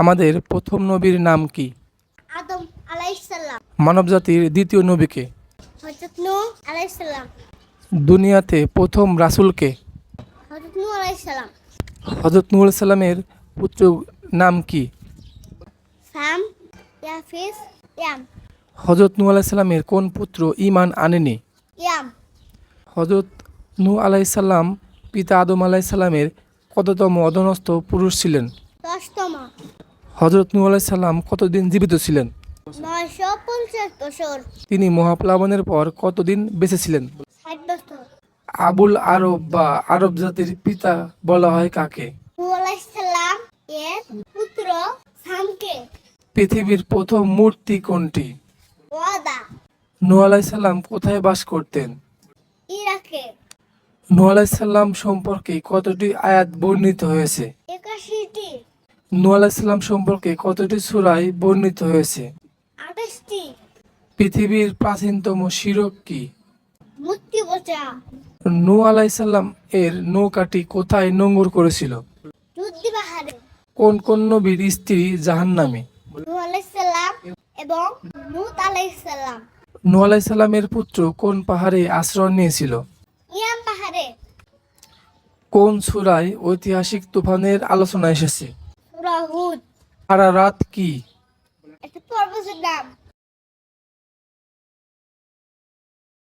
আমাদের প্রথম নবীর নাম কি? আদম আলাইসাল্লাম মানবজাতির দ্বিতীয় নবীকে হজরত নূহ আলাইসাল্লাম দুনিয়াতে প্রথম রাসূলকে হজরত নূহ আলাইসাল্লাম হজরত নুর সাল্লামের পুত্র নাম কি? সাম ইয়াফিস ইয়াম। হজরত নূ আলাইসাল্লামের কোন পুত্র ইমান আনেনি? ইয়াম। হজরত নূ আলাইসাল্লাম পিতা আদম আলাইসাল্লামের কততম অধনস্থ পুরুষ ছিলেন? দশতম। হজরত নূ আলাইসাল্লাম কতদিন জীবিত ছিলেন? বছর। তিনি মহাপ্লাবনের পর কতদিন বেঁচে ছিলেন? আবুল আরব বা আরব জাতির পিতা বলা হয় কাকে? পুত্র পৃথিবীর প্রথম মূর্তি কোনটি? নূ আলাইসাল্লাম কোথায় বাস করতেন? ইরাকে। নূ সম্পর্কে কতটি আয়াত বর্ণিত হয়েছে? একাশিটি। নূ আলাইসাল্লাম সম্পর্কে কতটি সূরায় বর্ণিত হয়েছে? পৃথিবীর প্রাচীনতম শিরক কি? নূ আলাইসাল্লাম এর নৌকাটি কোথায় নোঙ্গর করেছিল? কোন কোন নবীর স্ত্রী আলাইসাল্লাম এবং লুত আলাইসাল্লামের পুত্র কোন পাহাড়ে আশ্রয় নিয়েছিল? পাহাড়ে কোন সূরায় ঐতিহাসিক তুফানের আলোচনা এসেছে? সারা রাত কি? একটা পর্বতের নাম।